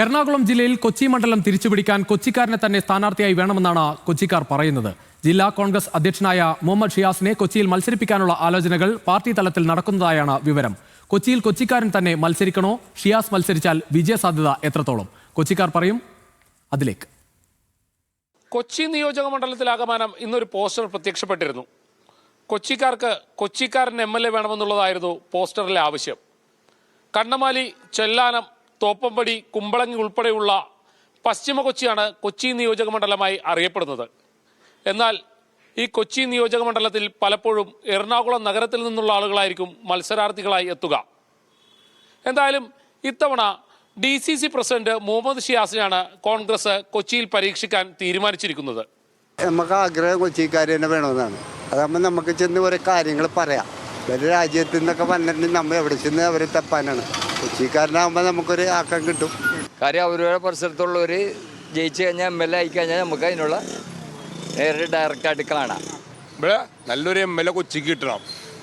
എറണാകുളം ജില്ലയിൽ കൊച്ചി മണ്ഡലം തിരിച്ചുപിടിക്കാൻ കൊച്ചിക്കാരനെ തന്നെ സ്ഥാനാർത്ഥിയായി വേണമെന്നാണ് കൊച്ചിക്കാർ പറയുന്നത്. ജില്ലാ കോൺഗ്രസ് അധ്യക്ഷനായ മുഹമ്മദ് ഷിയാസിനെ കൊച്ചിയിൽ മത്സരിപ്പിക്കാനുള്ള ആലോചനകൾ പാർട്ടി തലത്തിൽ നടക്കുന്നതായാണ് വിവരം. കൊച്ചിയിൽ കൊച്ചിക്കാരൻ തന്നെ മത്സരിക്കണോ? ഷിയാസ് മത്സരിച്ചാൽ വിജയസാധ്യത എത്രത്തോളം? കൊച്ചിക്കാർ പറയും അതിലേക്ക്. കൊച്ചി നിയോജക മണ്ഡലത്തിലാകമാനം ഇന്നൊരു പോസ്റ്റർ പ്രത്യക്ഷപ്പെട്ടിരുന്നു. കൊച്ചിക്കാർക്ക് കൊച്ചിക്കാരൻ എം എൽ എ വേണമെന്നുള്ളതായിരുന്നു പോസ്റ്ററിലെ ആവശ്യം. കണ്ണമാലി ചെല്ലാനം തോപ്പമ്പടി കുമ്പളങ്ങി ഉൾപ്പെടെയുള്ള പശ്ചിമ കൊച്ചിയാണ് കൊച്ചി നിയോജക മണ്ഡലമായി അറിയപ്പെടുന്നത്. എന്നാൽ ഈ കൊച്ചി നിയോജക മണ്ഡലത്തിൽ പലപ്പോഴും എറണാകുളം നഗരത്തിൽ നിന്നുള്ള ആളുകളായിരിക്കും മത്സരാർത്ഥികളായി എത്തുക. എന്തായാലും ഇത്തവണ D C C president Muhammad ഷിയാസിനാണ് Congress കൊച്ചിയിൽ പരീക്ഷിക്കാൻ തീരുമാനിച്ചിരിക്കുന്നത്. നമുക്ക് ആഗ്രഹം കൊച്ചിക്കാർ തന്നെ വേണമെന്നാണ്. അതാകുമ്പോൾ നമുക്ക് ചെന്ന് കുറേ കാര്യങ്ങൾ പറയാം. ഒരു രാജ്യത്ത് നിന്നൊക്കെ വന്നിട്ടുണ്ടെങ്കിൽ നമ്മൾ എവിടെ ചെന്ന് അവരെ തപ്പാനാണ്. കൊച്ചിക്കാരനാകുമ്പോൾ നമുക്കൊരു ആക്കം കിട്ടും. കാര്യം അവരുടെ പരിസരത്തുള്ളവർ ജയിച്ചു കഴിഞ്ഞാൽ എം എൽ എ ആയിക്കഴിഞ്ഞാൽ നമുക്ക് അതിനുള്ള നേരിട്ട് ഡയറക്റ്റ് ആയിട്ട് കാണാം. ഇവിടെ നല്ലൊരു എം എൽ എ കൊച്ചിക്ക് കിട്ടണം.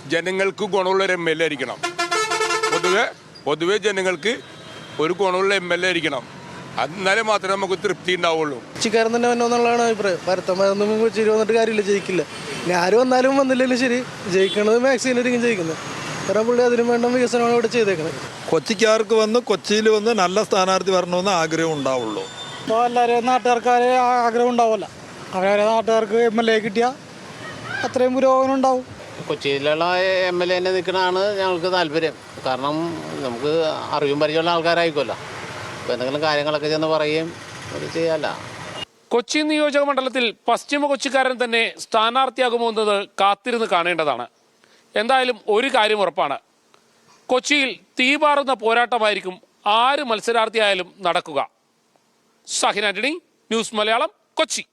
ജനങ്ങൾക്ക് ഗുണമുള്ളൊരു എം എൽ എ ആയിരിക്കണം. പൊതുവെ പൊതുവെ ജനങ്ങൾക്ക് ഒരു ഗുണമുള്ള എം എൽ എ ആയിരിക്കണം. എന്നാലേ മാത്രമേ നമുക്ക് തൃപ്തി ഉണ്ടാവുള്ളൂ. കൊച്ചിക്കാരൻ തന്നെ വന്നോന്നുള്ളതാണ് അഭിപ്രായം. പരത്തമാരൊന്നും കൊച്ചിയിൽ വന്നിട്ട് കാര്യമില്ല ജയിക്കില്ല. ഇനി ആര് വന്നാലും വന്നില്ലെങ്കിലും ശരി. ജയിക്കണത് മാക്സിമം ജയിക്കുന്നത്. കാരണം പുള്ളി അതിനും വേണ്ട വികസനമാണ് ഇവിടെ ചെയ്തേക്കുന്നത് കൊച്ചിക്കാർക്ക് വന്ന് കൊച്ചിയിൽ വന്ന് നല്ല സ്ഥാനാർത്ഥി വരണമെന്ന് ആഗ്രഹം ഉണ്ടാവുള്ളൂ. ഇപ്പോൾ എല്ലാവരും നാട്ടുകാർക്ക് ആഗ്രഹം ഉണ്ടാവില്ല അവരെ നാട്ടുകാർക്ക് എം എൽ എ കിട്ടിയാൽ അത്രയും പുരോഗമനം ഉണ്ടാവും. കൊച്ചിയിലുള്ള എം എൽ എന്നെ നിൽക്കണതാണ് ഞങ്ങൾക്ക് താല്പര്യം. കാരണം നമുക്ക് അറിവും പരിചയമുള്ള ആൾക്കാരായിരിക്കുമല്ലോ അപ്പോൾ എന്തെങ്കിലും കാര്യങ്ങളൊക്കെ ചെന്ന് പറയുകയും അത് ചെയ്യാമല്ലോ കൊച്ചി നിയോജക മണ്ഡലത്തിൽ പശ്ചിമ കൊച്ചിക്കാരൻ തന്നെ സ്ഥാനാർത്ഥിയാകുമോ എന്നത് കാത്തിരുന്ന് കാണേണ്ടതാണ്. എന്തായാലും ഒരു കാര്യം ഉറപ്പാണ്. കൊച്ചിയിൽ തീപാറുന്ന പോരാട്ടമായിരിക്കും ആര് മത്സരാർത്ഥിയായാലും നടക്കുക. സഹിൻ ആന്റണി ന്യൂസ് മലയാളം കൊച്ചി.